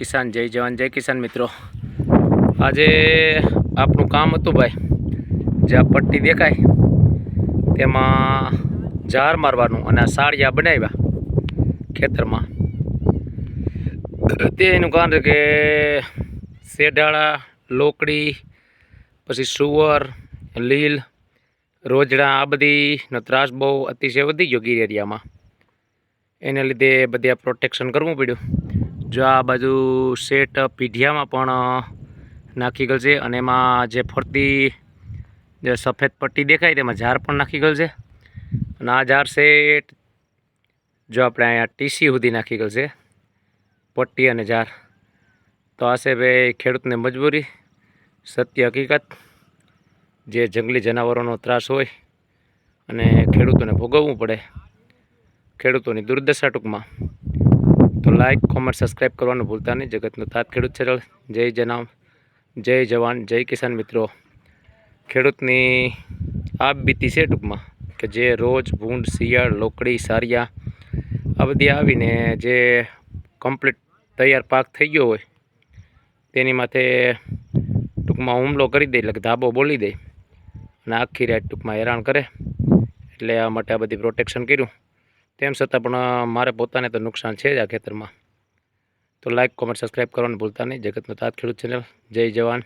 કિસાન, જય જવાન, જય કિસાન મિત્રો. આજે આપણું કામ હતું ભાઈ, જે આ પટ્ટી દેખાય, તેમાં ઝાર મારવાનું અને આ સાળિયા બનાવ્યા ખેતરમાં. તે એનું કારણ કે શેઢાળા, લોકડી, પછી સુવર, લીલ, રોજડા, આ બધીનો ત્રાસ બહુ અતિશય વધી ગયો ગીર એરિયામાં એને લીધે બધે પ્રોટેક્શન કરવું પડ્યું. જો આ બાજુ સેટ પીઢિયામાં પણ નાખી ગયેલ છે અને એમાં જે ફરતી, જે સફેદ પટ્ટી દેખાય તેમાં ઝાર પણ નાખી ગયેલ છે અને આ ઝાર સેટ જો આપણે અહીંયા ટીસી સુધી નાખી ગયેલ છે પટ્ટી અને ઝાર તો આ છે ભાઈ ખેડૂતને મજબૂરી, સત્ય હકીકત, જે જંગલી જનાવરોનો ત્રાસ હોય અને ખેડૂતોને ભોગવવું પડે ખેડૂતોની દુર્દશા ટૂંકમાં. તો લાઈક કોમેન્ટ સબસ્ક્રાઈબ કરવાનું ભૂલતા નહીં. જગતનો તાત ખેડૂત ચેનલ જય જનામ, જય જવાન, જય કિસાન મિત્રો. ખેડૂતની આ બીતી છે ટૂંકમાં કે જે રોજ ભૂંડ, શિયાળ, લોકડી, સારિયા આ બધી આવીને જે કમ્પ્લીટ તૈયાર પાક થઈ ગયો હોય, તેની માથે ટૂંકમાં હુમલો કરી દે, એટલે કે ધાબો બોલી દે. અને આખી રાત ટૂંકમાં હેરાન કરે. એટલે આ માટે આ બધી પ્રોટેક્શન કર્યું. તેમ છતાં પણ મારે પોતાને તો નુકસાન છે જ આ ખેતરમાં. તો લાઇક કોમેન્ટ સબસ્ક્રાઈબ કરવાનું ભૂલતા નહીં. જગતનો તાત ખેડૂત ચેનલ જય જવાન.